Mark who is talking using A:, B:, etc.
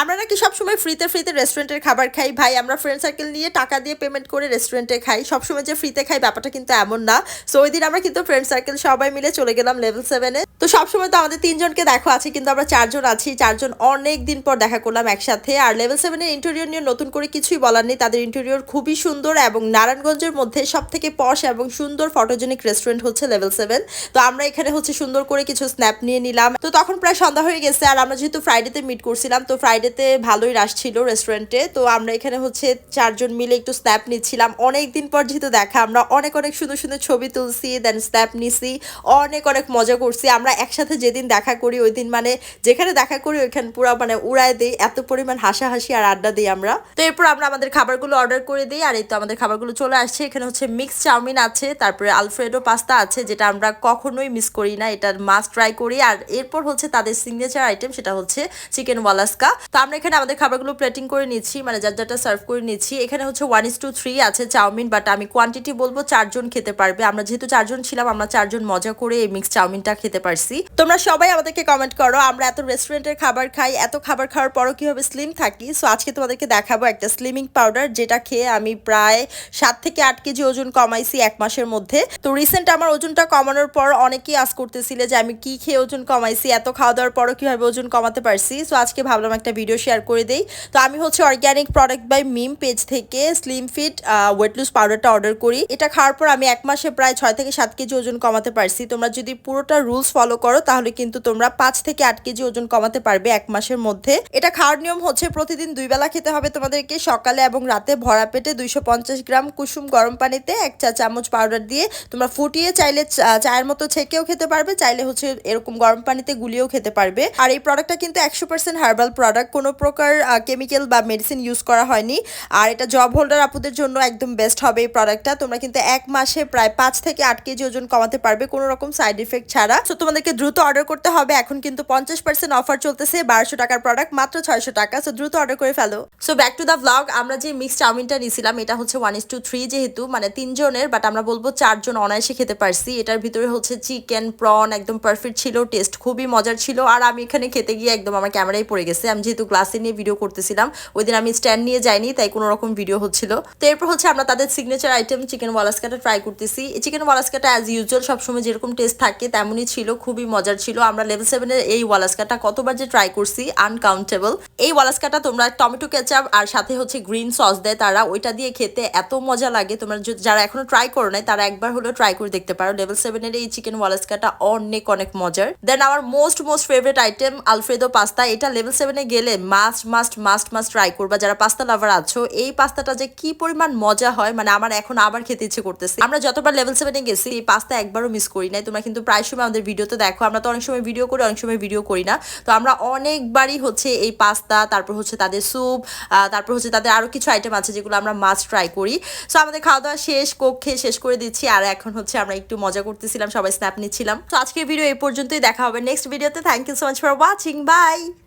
A: আমরা নাকি সবসময় ফ্রিতে ফ্রিতে রেস্টুরেন্টের খাবার খাই। ভাই, আমরা ফ্রেন্ড সার্কেল নিয়ে টাকা দিয়ে পেমেন্ট করে রেস্টুরেন্টে খাই। সবসময় যে ফ্রিতে খাই ব্যাপারটা কিন্তু এমন না। সো ওই দিন আমরা কিন্তু ফ্রেন্ড সার্কেল সবাই মিলে চলে গেলাম লেভেল সেভেনে তো সবসময় তো আমাদের তিনজনকে দেখো আছে, কিন্তু আমরা চারজন আছি। চারজন অনেক দিন পর দেখা করলাম একসাথে। আর লেভেল সেভেনের ইন্টেরিয়র নিয়ে নতুন করে কিছুই বলার নেই। তাদের ইন্টেরিয়র খুবই সুন্দর এবং নারায়ণগঞ্জের মধ্যে সব থেকে পশ এবং সুন্দর ফটোজেনিক রেস্টুরেন্ট হচ্ছে লেভেল সেভেন তো আমরা এখানে হচ্ছে সুন্দর করে কিছু স্ন্যাপ নিয়ে নিলাম। তো তখন প্রায় সন্ধ্যা হয়ে গেছে। আর আমরা যেহেতু ফ্রাইডেতে মিট করছিলাম, তো ফ্রাইডেতে ভালোই রাশ ছিল রেস্টুরেন্টে তো আমরা এখানে হচ্ছে চারজন মিলে একটু স্ন্যাপ নিচ্ছিলাম। অনেক দিন পর যেহেতু দেখা, আমরা অনেক অনেক সুন্দর সুন্দর ছবি তুলছি দেন স্ন্যাপ নিছি, অনেক অনেক মজা করছি। আমরা একসাথে যেদিন দেখা করি ওই দিন মানে যেখানে দেখা করি ওইখানে পুরো মানে উড়ায় দিই, এত পরিমাণ হাসাহাসি আর আড্ডা দিই আমরা। তো এরপর আমরা আমাদের খাবারগুলো অর্ডার করে দিই, আর এই তো আমাদের খাবারগুলো চলে আসছে। এখানে হচ্ছে মিক্স চাউমিন আছে, তারপরে আলফ্রেডো পাস্তা আছে, যেটা আমরা কখনোই মিস করি না। এটা মাস্ট ট্রাই করি। আর এরপর হচ্ছে তাদের সিগনেচার আইটেম সেটা হচ্ছে চিকেন ওয়ালাস্কা তো আমরা এখানে আমাদের খাবারগুলো প্লেটিং করে নিচ্ছি মানে যার যারটা সার্ভ করে নিচ্ছি। এখানে হচ্ছে ওয়ান ইস টু থ্রি আছে, চাউমিন বাট আমি কোয়ান্টিটি বলব চারজন খেতে পারবে। আমরা যেহেতু চারজন ছিলাম, আমরা চারজন মজা করে এই মিক্স চাউমিনটা খেতে পারছি। তোমরা সবাই আমাদেরকে কমেন্ট করো, আমরা এত রেস্টুরেন্টের খাবার খাই, এত খাবার খাওয়ার পরও কীভাবে স্লিম থাকি। সো আজকে তোমাদেরকে দেখাবো একটা স্লিমিং পাউডার যেটা খেয়ে আমি প্রায় সাত থেকে আট কেজি ওজন কমাইছি এক মাসের মধ্যে। তো রিসেন্ট আমার ওজনটা কমানোর পর অনেকেই আস করতেছিলে যে আমি কি খেয়ে ওজন কমাইছি, এত খাওয়া দাওয়ার পরও কীভাবে ওজন কমাতে পারছি। সো আজকে ভাবলাম একটা ভিডিও শেয়ার করে দেই। তো আমি হচ্ছে organic product by Mim page থেকে স্লিম ফিট ওয়েট লুজ পাউডারটা অর্ডার করি। এটা খাওয়ার পর আমি এক মাসে প্রায় ছয় থেকে সাত কেজি ওজন কমাতে পারছি। তোমরা যদি পুরোটা রুলস ফলো করো, তাহলে কিন্তু তোমরা পাঁচ থেকে আট কেজি ওজন কমাতে পারবে এক মাসের মধ্যে। এটা খাওয়ার নিয়ম হচ্ছে প্রতিদিন দুই বেলা খেতে হবে তোমাদেরকে। সকালে এবং রাতে ভরা পেটে দুইশো পঞ্চাশ গ্রাম কুসুম গরম পানিতে এক চা চামচ পাউডার দিয়ে তোমরা ফুটিয়ে চাইলে চায়ের মতো ছেঁকেও খেতে পারবে, চাইলে হচ্ছে এরকম গরম পানিতে গুলিয়েও খেতে পারবে। আর এই প্রোডাক্টটা কিন্তু একশো পার্সেন্ট হার্বাল প্রোডাক্ট কোনো প্রকার কেমিক্যাল বা মেডিসিন ইউজ করা হয়নি। আর এটা জব হোল্ডার আপুদের জন্য একদম বেস্ট হবে এই প্রোডাক্টটা তোমরা কিন্তু এক মাসে প্রায় পাঁচ থেকে আট কেজি ওজন কমাতে পারবে কোনো রকম সাইড ইফেক্ট ছাড়া। তো তোমাদেরকে দ্রুত অর্ডার করতে হবে। এখন কিন্তু পঞ্চাশ পার্সেন্ট অফার চলতেছে বারোশো টাকার প্রোডাক্ট মাত্র ছয়শো টাকা। সো দ্রুত অর্ডার করে ফেলো। So back to the vlog আমরা যে মিক্স চাউমিনটা নিয়েছিলাম এটা হচ্ছে ওয়ান ইস টু থ্রি যেহেতু মানে তিনজনের বাট আমরা বলব চারজন অনায়াসে খেতে পারছি। এটার ভিতরে হচ্ছে চিকেন প্রন একদম পারফেক্ট ছিল টেস্ট খুবই মজার ছিল। আর আমি এখানে খেতে গিয়ে একদম আমার ক্যামেরায় পড়ে গেছে। আমি যেহেতু গ্লাসে নিয়ে ভিডিও করতেছিলাম। ওই দিন আমি স্ট্যান্ড নিয়ে যাইনি, তাই কোনো রকম ভিডিও হচ্ছিল। তো এরপর হচ্ছে আমরা তাদের সিগনেচার আইটেম চিকেন ওয়ালাস্কাটা ট্রাই করতেছি। এই চিকেন ওয়ালাস্কাটা অ্যাজ ইউজুয়াল সবসময় যেরকম টেস্ট থাকে তেমনই ছিল, খুবই মজার ছিল। আমরা লেভেল সেভেনের এই ওয়ালাস্কাটা কতবার যে ট্রাই করছি আনকাউন্টেবল এই ওয়ালাস্কাটা তোমরা টমেটো কেচাপ আর সাথে হচ্ছে গ্রিন সস দেয় তারা, ওইটা দিয়ে খেতে এত মজা লাগে। তোমরা যারা এখনও ট্রাই করো নাই, তারা একবার হলেও ট্রাই করে দেখতে পারো। লেভেল সেভেনের এই চিকেন ওয়ালাস্কাটা অনেক অনেক মজার। দেন আমার most most favourite item alfredo pasta এটা লেভেল সেভেনে গেলে must must must must try করবা। যারা পাস্তা লাভার আছো, এই পাস্তাটা যে কি পরিমাণ মজা হয় মানে আমার এখন আবার খেতে ইচ্ছে করতেছে। আমরা যতবার লেভেল সেভেনে গেছি, এই পাস্তা একবারও মিস করি নাই। তোমরা কিন্তু প্রায় সময় আমাদের ভিডিওতে দেখো, আমরা তো অনেক সময় ভিডিও করি, অনেক সময় ভিডিও করি না। তো আমরা অনেকবারই হচ্ছে এই পাস্তা তারপর হচ্ছে তাদের স্যুপ তারপর হচ্ছে তাদের আরও কিছু আইটেম আছে যেগুলো আমরা মাস্ট ট্রাই করি। সো আমাদের খাওয়া দাওয়া শেষ কোক খেয়ে শেষ করে দিচ্ছি। আর এখন হচ্ছে আমরা একটু মজা করতেছিলাম, সবাই স্ন্যাপ নিচ্ছিলাম। তো আজকের ভিডিও এই পর্যন্তই, দেখা হবে নেক্সট ভিডিওতে thank you so much for watching bye